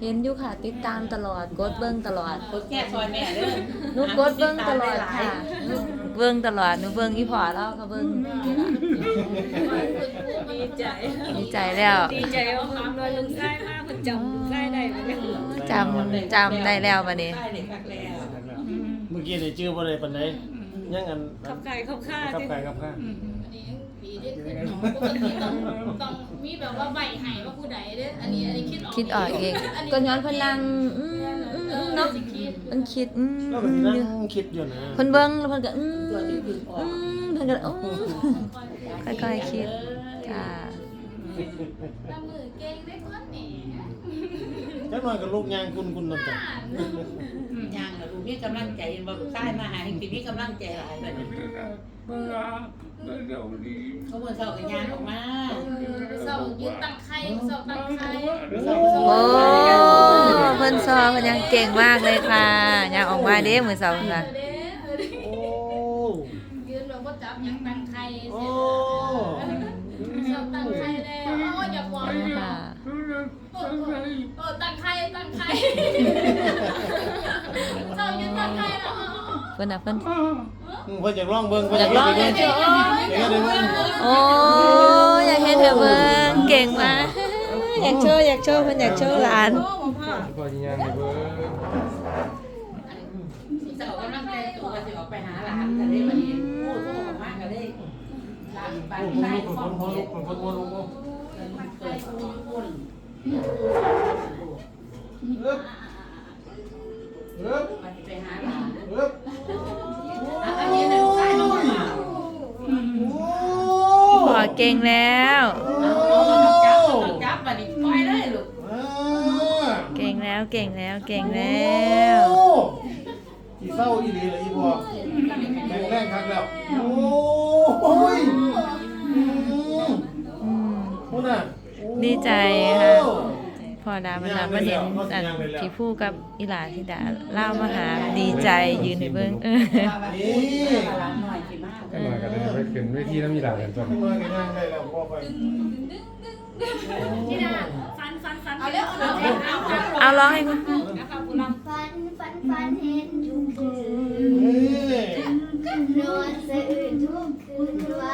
เห็นอยู่ค่ะ ติดตามตลอดกดเบิ้งตลอดกดแก้ซอยแม่เด้อหนูกดเบิ้งตลอดค่ะหนูเบิ้งตลอดหนูเบิ้งอีพอแล้วก็เบิ้งนี่ล่ะดีใจดีใจแล้วดีใจว่าความรอยลงใต้มากมันจำลงใต้ได้เหมือนกันจำจำได้แล้วบัดนี้ใช่เด็กคักแล้วเมื่อกี้ได้ชื่อบ่ได้ปานใดยังอันขับไก่ขับข้ากับที่ไก่กับข้า อันนี้ยังผีได้ขึ้นเนาะปกติต้องต้องมีแบบว่าใบไห้ว่าผู้ใดเด้ออันนี้อันนี้คิดออกคิดออกเอง ก็ย้อนเพนนังอืมอืมเออือมเนาะเนาะสิคิดมันคิดอืมแล้วอืก็มสิอนั่ยู่งคิดอยู่นะเพิ่นเบิ้งแล้วเพิ่นก็อืมตัวนี้คืออออืกมเพิ่นก็อืมค่อยๆคิดจ้าตามือเก่งได้คนนี่ จักหน่อยก็ลูกยางคุณคุณนั่นจ้ะย่างกับลูกนี่กำลังใจเห็นบ่ลูกใต้มาหาเห็นสิมีกำลังใจหลายแบบนี้เขาบ่เศร้ากับย่างออกมาเศร้ายืนตั้งไข่เศร้าตั้งไข่โอ้เพิ่นซอเพิ่นยังเก่งมากเลยค่ะยังออกมาเด้มื้อเช้าค่ะ เด้อเด้อ โอ้ ยืนเราก็จับยังตั้งไข่ โอ้ เศร้าตั้งไข่แล้วโอ้อย่าหวัง ค่ะ เออเออตั้งไข่ตั้งไข่ เศร้ายืนตั้งไข่แล้ว เพิ่นน่ะเพิ่นเพิ่นอยากลองเบิ่งเพิ่นอยากลองเบิ่งเจ้าอยากได้เบิ่งโอ้อยากเห็นเธอเบิ่งเก่งมากอยากโชว์อยากโชว์เพิ่นอยากโชว์หลาน พอที่ยังให้เบิ่งเจ้ากำลังใจตัวก็สิออกไปหาหลานก็ได้บัดนี้พูดโทรออกมาก็ได้หลานไปลูกใต้ลูกคคนนคคนนลูกคนคนคนลูกเปิดคูอยู่พุ่น เอิบเอิบมันไปหาหลานเอิบอันนี้น่ะใต้น้องหมาโอ้พอเก่งแล้ว เอาจับเอาจับบัดนี้ปล่อยเลยลูกอ่าเก่งแล้วเก่งแล้วเก่งแล้วโอ้อีเศร้าอีหลีเลยอีบัวแข็งแรงคักแล้ว โอ้ยอืมอืมพูดน่ะโอ้ ดีใจค่ะ พอดามันรับมาเห็นอันพี่ผู้กับอีหลาธิดาเล่ามาหาดีใจยืนในเบิ้งเออนี่หลานหน่อยสิมากันหน่อยก็ได้ไปขึ้นเวทีน้ำมีหลานกันจ้ะขึ้นมากันย่างได้แล้วพ่อไปนี่นะฟันฟันฟันเอาเร็วเอาเร็วเอาเอาเอาร้องให้คุณนะคะคุณลำฝันฝันฝันเห็นทุกคืนนี่นอนสะอื้นทุกคืนวัน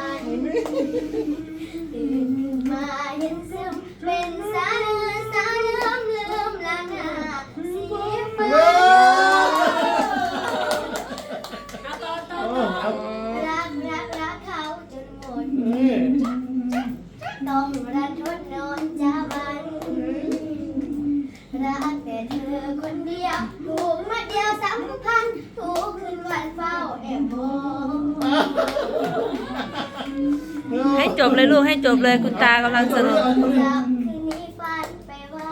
เลยลูกให้จบเลยคุณตากำลังสนุกคืนนี้ฝันไปว่า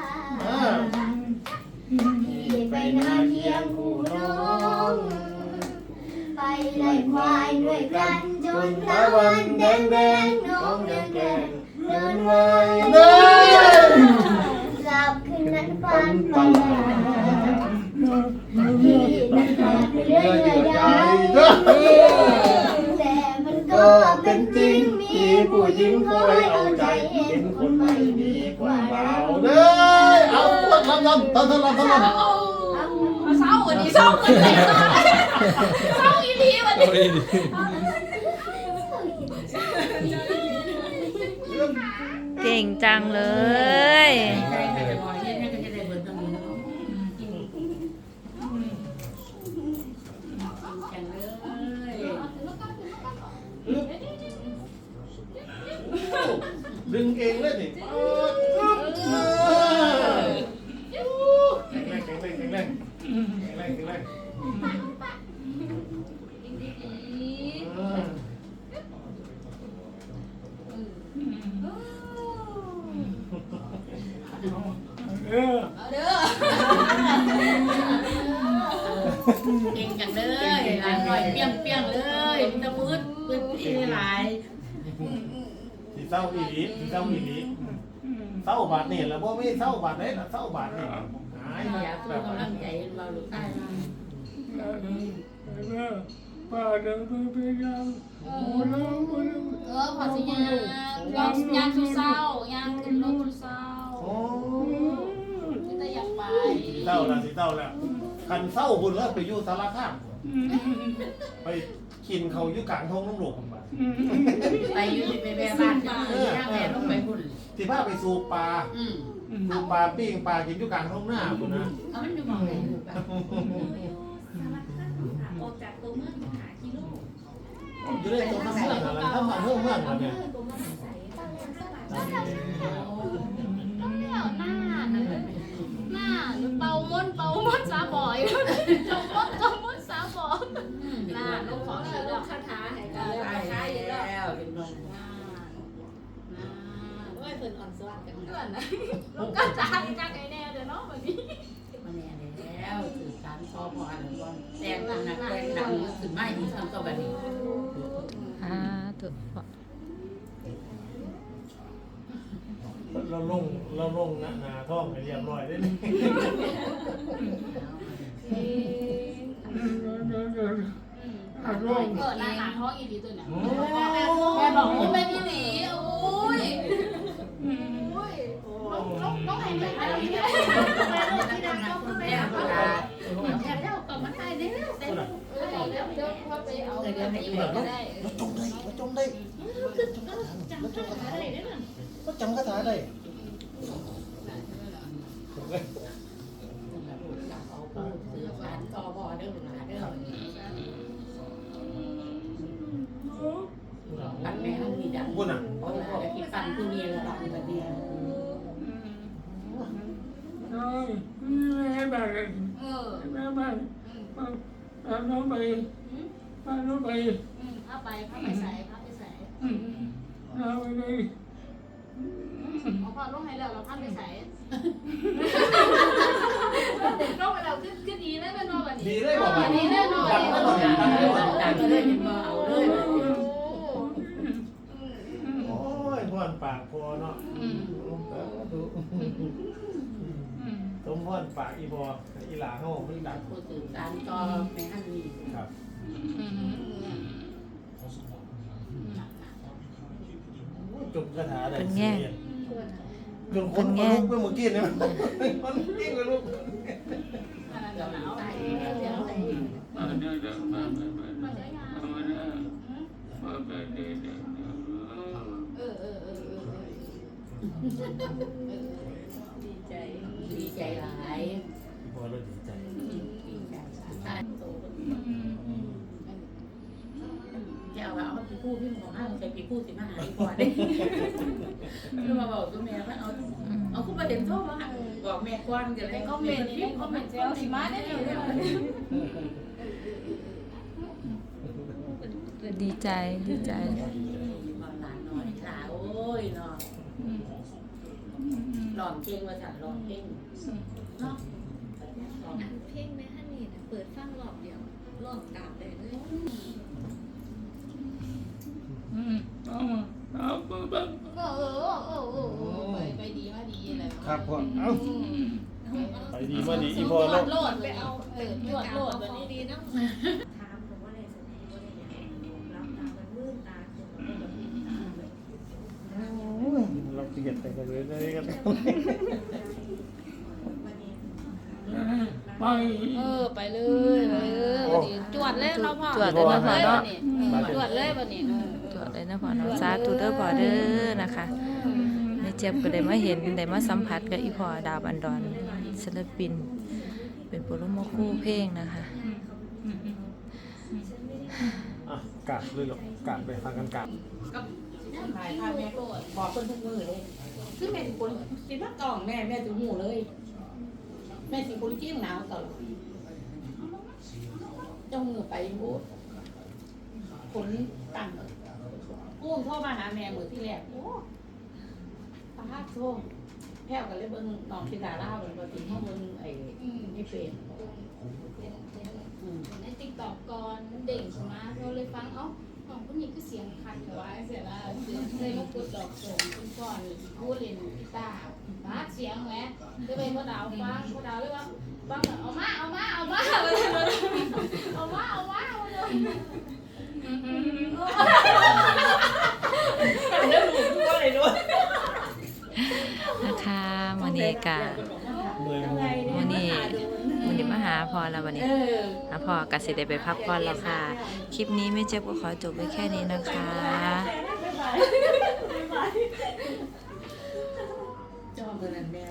พี่ไปนาเทียงคู่น้องไปไล่ควายด้วยกันจนตะวันแดงแดงน้องยังแกงเดินไว้หลับคืนนั้นฝันไปว่าพี่นั้นขาดไปเรื่อยๆได้แต่มันก็เป็นจริง มีผู้หญิงคอยเอาใจเห็นคนไม่ดีกว่าเราเด้อเอาพวกลำลำตอนตอนลำตอนลำเอาเศร้าวันนี้เศร้ากันเลยเศร้าอีพีวันนี้เก่งจังเลย ดึงเองเลยนี่แข็งแรงแข็งแรงแข็งแรงแข็งแรงแข็งแรงอ่าเออเก่งจังเลยหลานหน่อยเปี้ยงเปี้ยงเลยตะมืดปืนอีหลายสี เศร้าอีหลีสีเศร้าอีหลีเศร้าบาดนี่แหละบ่มีเศร้าบาดไหนล่ะเศร้าบาดนี่หายอยากสู้กำลังใจเราลูกใต้มาเออพอสิยางยางยางทุเศร้ายางขึ้นรถทุเศร้าโอ้เศร้าแล้วสิเศร้าแล้วคันเศร้าบุญแล้วไปอยู่สารคามไป กินเขาอยู่กลางทงน้ำหลวงผมว่าไปอยู่ที่ไปแม่บ้านจ้าย่าแม่ลงไปหุ่นที่พาไปสูบปลาอืมสูบปลาปิ้งปลากินอยู่กลางทงหน้าคุณนะเอามันอยู่มองไหนอยู่ปะออกจากตัวเมืองหากิโลอยู่ในตัวเมืองอะไรถ้ามาเมืองเมืองอะไรเนี่ย เพื่อนนะลูกก็จางจางไอ้แน่เดี๋ยวเนาะแบบนี้มาแน่แล้วสื่อสารพอพออะไรบ้างแดงหนักแดงหนักถึงไม่ที่ทำตัวแบบนี้อ่าตัวพ่อเราลงเราลงหน้าหนาท้องให้เรียบร้อยได้ไหมอะลงเออหน้าหนาท้องอีหลีตัวเนี่ยโอ้แม่บอกโอ้แม่พี่หลีโอ้ ต้องต้องให้แม่ให้แม่แม่ลูก มเอาไปเอาไปใส่เอาไปใส่เอาพอลงให้แล้วเราพันไปใส่ลงไปแล้วขึ้นขึ้นดีเลยเป็นนอนแบบนี้ดีเลยบอกว่าดีเลยนอนดังไม่ต่อดังไม่ต่อดังเลยเห็นบ่เอาเลยโอ้ยพ่อนปากพอเนาะดู มพ่อนปากอีบออีหลาเขาไม่ดังผู้สื่อสารต่อแม่ฮันนี่ครับจมคาถาได้จนคนคนลุกเมื่อเมื่อกี้เนี่ยมันมันกิ้งเลยลูกอันนั้นเดี๋ยวหนาวตายแล้วเดี๋ยวอะไรมันใช้งานเออเออเออเออดีใจดี ใจหลายพอเราดีใจดีใจตายโตจะเอาเอาไปพูดพี่หมอห้างใส่ไปพูดสิมาหาอีกก่อนเด้คือมาบอกตัวแม่ว่าเอาเอาคุณประเด็นโทษว่าบอกแม่กวนกันเลยในคอมเมนต์นี่ในคอมเมนต์เจ้าสิมาได้เลยดีใจดีใจหลานหน่อยหลาโอ้ยเนาะ หลอนเก่งว่าฉันหลอนเก่งเนาะเพลงแม่ฮันนี่นะเปิดฟังรอบเดียวรอบตามได้เลยเออเออเออเออไปไปดีมาดีอะไรครับพ่อเอ้าไปดีมาดีอีโหพอลแล้วดโหลดไปเอาเออโหลดโหลดวันนี้ดีเนาะ เราเกลียดไปกันเลยเลยกันไปเออไปเลยไปเลยวันนี้จวดเลยเราพ่อจวดเลยนะพ่อเนาะจวดเลยวันนี้ตรวจเลยนะพ่อเนาะสาธุเด้อพ่อเด้อนะคะแม่เจ็บก็ได้มาเห็นได้มาสัมผัสกับอีพ่อดาวบันดอนศิลปิน เป็นโปรโมคู่เพลงนะคะอะกราบเลยหรอกกราบไปฟังกันกราบ ก็ถ่ายภาพแม่ก็บอกคนทุกมือเลยซึ่งแม่สิคนสิมากล่องแม่แม่ถึงหูเลย แม่สิคนจิ้มหนาวตลอดเจ้ามือไปบูดผลตังกู้โทรมาหาแม่มือที่แรกโอ้ตาโทรแพ้วกันเลยเบิ่งน้องพิดาล่าเบิ่งปกติเขาเบิ่งไอ้ไม่เป็นในติ๊กต็อกก่อนเด้งขึ้นมเราเลยฟังเอ้า องผู้หญิงคือเสียงคันอยู่ว่าเสียละเลยมากดดอกส่งคุณก่อนพูดเล่นกีตาร์บาดเสียงแหละเลยไปพ่อดาวฟังพ่อดาวเลยว่าฟังเอามาเอามาเอามาเอามาเอามาเอามาเอามาแล้วหนูก็เลยด้วยนะคะวันนี้กะเมื่อย วันนี้ดูาพอแล้ววันนี้เอออะพอกสิได้ไปพักผ่อนแล้วค่ะ คลิปนี้ไม่เจ็บก็ขอจบไว้แค่นี้นะคะจอมเบอร์นั้นแม่